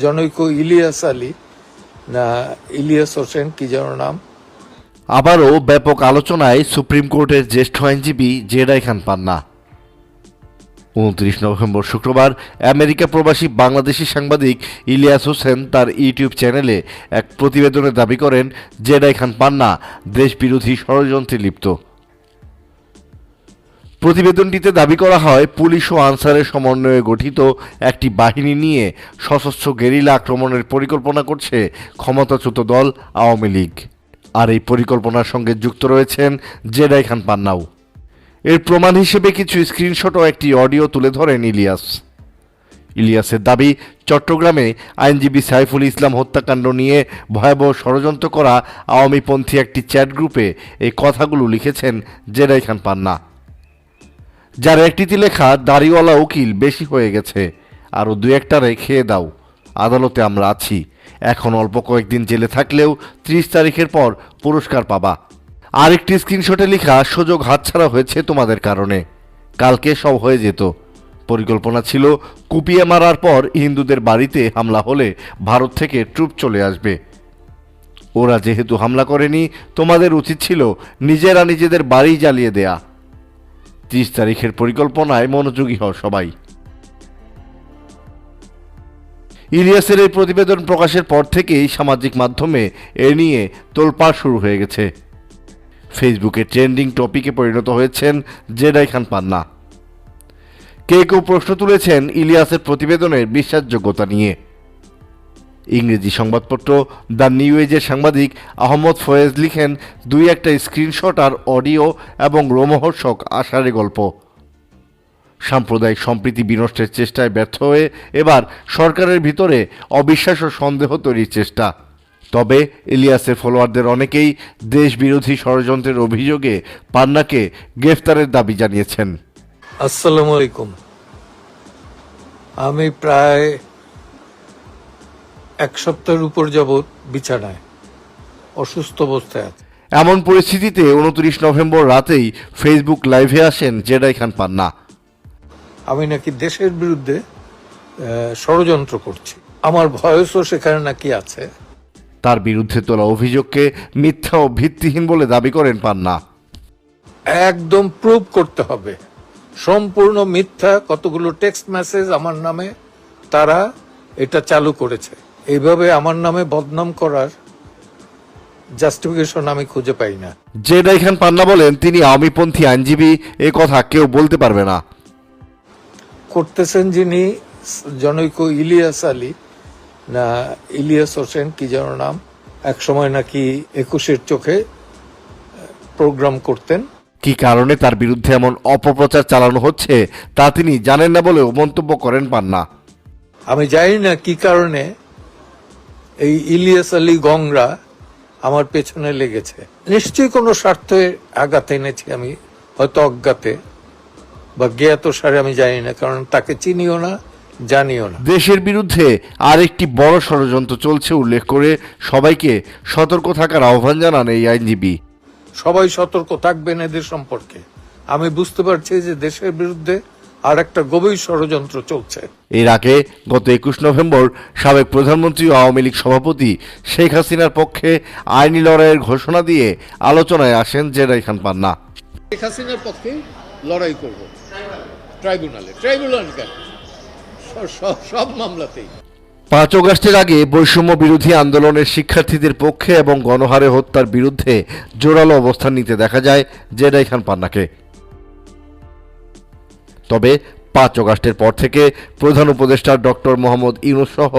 জনৈক ইলিয়াস আলী, না, ইলিয়াস হোসেন, কি যেন নাম। আবারও ব্যাপক আলোচনায় সুপ্রিম কোর্টের জ্যেষ্ঠ আইনজীবী জেডাই খান পান্না। উনত্রিশ নভেম্বর শুক্রবার আমেরিকা প্রবাসী বাংলাদেশি সাংবাদিক ইলিয়াস হোসেন তার ইউটিউব চ্যানেলে এক প্রতিবেদনে দাবি করেন জেডাই খান পান্না দেশবিরোধী ষড়যন্ত্রে লিপ্ত। প্রতিবেদনটিতে দাবি করা হয়, পুলিশ ও আনসারের সমন্বয়ে গঠিত একটি বাহিনী নিয়ে সশস্ত্র গেরিলা আক্রমণের পরিকল্পনা করছে ক্ষমতাচ্যুত দল আওয়ামী লীগ। আর এই পরিকল্পনার সঙ্গে যুক্ত রয়েছেন জেডাই খান পান্নাও এর প্রমাণ হিসেবে কিছু স্ক্রিনশট ও একটি অডিও তুলে ধরেন ইলিয়াস। ইলিয়াসের দাবি, চট্টগ্রামে আইনজীবী সাইফুল ইসলাম হত্যাকাণ্ড নিয়ে ভয়াবহ ষড়যন্ত্র করা আওয়ামীপন্থী একটি চ্যাট গ্রুপে এই কথাগুলো লিখেছেন জেডাই খান পান্না। যার একটিতে লেখা, দাড়িওয়ালা উকিল, বেশি হয়ে গেছে। আরও দু একটা রেখে দাও। আদালতে আমরা আছি। এখন অল্প কয়েকদিন জেলে থাকলেও ত্রিশ তারিখের পর পুরস্কার পাবা। আরেকটি স্ক্রিনশটে লেখা, সুযোগ হাতছাড়া হয়েছে তোমাদের কারণে। কালকে সব হয়ে যেত। পরিকল্পনা ছিল কুপিয়ে মারার পর হিন্দুদের বাড়িতে হামলা হলে ভারত থেকে ট্রুপ চলে আসবে। ওরা যেহেতু হামলা করেনি, তোমাদের উচিত ছিল নিজেরা নিজেদের বাড়ি জ্বালিয়ে দেয়া। ত্রিশ তারিখের পরিকল্পনায় মনোযোগী হও সবাই। ইলিয়াসের এই প্রতিবেদন প্রকাশের পর থেকেই সামাজিক মাধ্যমে এ নিয়ে তোলপাড় শুরু হয়ে গেছে। ফেসবুকে ট্রেন্ডিং টপিকে পরিণত হয়েছেন জেডাই খান পান্না। কে কেউ প্রশ্ন তুলেছেন ইলিয়াসের প্রতিবেদনের বিশ্বাসযোগ্যতা নিয়ে। ইংরেজি সংবাদপত্র দ্য নিউ এজের সাংবাদিক আহমদ ফয়েজ লিখেন, দুই একটা স্ক্রিনশট আর অডিও এবং রোমহর্ষক আষাঢ়ে গল্প। সাম্প্রদায়িক সম্প্রীতি বিনষ্টের চেষ্টায় ব্যর্থ হয়ে এবার সরকারের ভিতরে অবিশ্বাস ও সন্দেহ তৈরির চেষ্টা। তবে ইলিয়াসের ফলোয়ারদের অনেকেই দেশ বিরোধী ষড়যন্ত্রের অভিযোগে পান্নাকে গ্রেফতারের দাবি জানিয়েছেন। আসসালামু আলাইকুম। আমি প্রায় এক সপ্তাহের উপর যাবৎ বিছানায় অসুস্থ অবস্থায় আছি। এমন পরিস্থিতিতে উনত্রিশ নভেম্বর রাতেই ফেসবুক লাইভে আসেন জেডাই খান পান্না। আমি নাকি দেশের বিরুদ্ধে ষড়যন্ত্র করছি। আমার ভয়েসও সেখানে নাকি আছে। তার বিরুদ্ধে তোলা অভিযোগকে মিথ্যা ও ভিত্তিহীন বলে দাবি করেন পান্না। একদম প্রুভ করতে হবে। সম্পূর্ণ মিথ্যা কতগুলো টেক্সট মেসেজ আমার নামে তারা এটা চালু করেছে। এইভাবে আমার নামে বদনাম করার জাস্টিফিকেশন আমি খুঁজে পাই না। জেডাই খান পান্না বলেন তিনি আওয়ামীপন্থী আইনজীবী এ কথা কেউ বলতে পারবে না। করতেছেন যিনি জনৈক ইলিয়াস আলী না ইলিয়াস হোসেন কি যেন নাম এক সময় নাকি একুশের চোখে প্রোগ্রাম করতেন। কি কারণে তার বিরুদ্ধে এমন অপপ্রচার চালানো হচ্ছে তা তিনি জানেন না বলেও মন্তব্য করেন পান্না। আমি জানি না কি কারণে এই ইলিয়াস আলী গংরা আমার পেছনে লেগেছে। নিশ্চয়ই কোনো স্বার্থে আঘাত এনেছি আমি হয়তো অজ্ঞাতে বা জ্ঞাত সারে আমি জানি না কারণ তাকে চিনিও না জানিও না। দেশের বিরুদ্ধে আরেকটি বড় ষড়যন্ত্র চলছে উল্লেখ করে সবাইকে সতর্ক থাকার আহ্বান জানান এই আইনজীবী। সবাই সতর্ক থাকবেন এদের সম্পর্কে। আমি বুঝতে পারছি যে দেশের বিরুদ্ধে আর একটা গভীর ষড়যন্ত্র চলছে। এর আগে গত একুশ নভেম্বর সাবেক প্রধানমন্ত্রী আওয়ামী লীগ সভাপতি শেখ হাসিনার পক্ষে আইনি লড়াইয়ের ঘোষণা দিয়ে আলোচনায় আসেন জেডাই খান পান্না। শেখ হাসিনার পক্ষে লড়াই করব। ট্রাইব্যুনালে। ট্রাইব্যুনাল কেন? সব মামলাতেই। পাঁচ অগাস্টের আগে বৈষম্য বিরোধী আন্দোলনের শিক্ষার্থীদের পক্ষে এবং গণহারে হত্যার বিরুদ্ধে জোরালো অবস্থান নিতে দেখা যায় জেডাই খান পান্নাকে। তবে পাঁচ অগাস্টের পর থেকে প্রধান উপদেষ্টা ডক্টর মোহাম্মদ ইউনুস সহ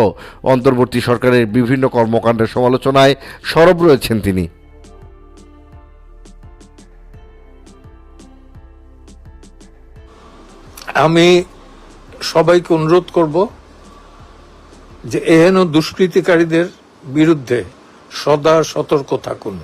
অন্তর্বর্তী সরকারের বিভিন্ন কর্মকাণ্ডের সমালোচনায় সরব রয়েছেন তিনি। আমি সবাইকে অনুরোধ করব যে এহেন দুষ্কৃতিকারীদের বিরুদ্ধে সদা সতর্ক থাকুন।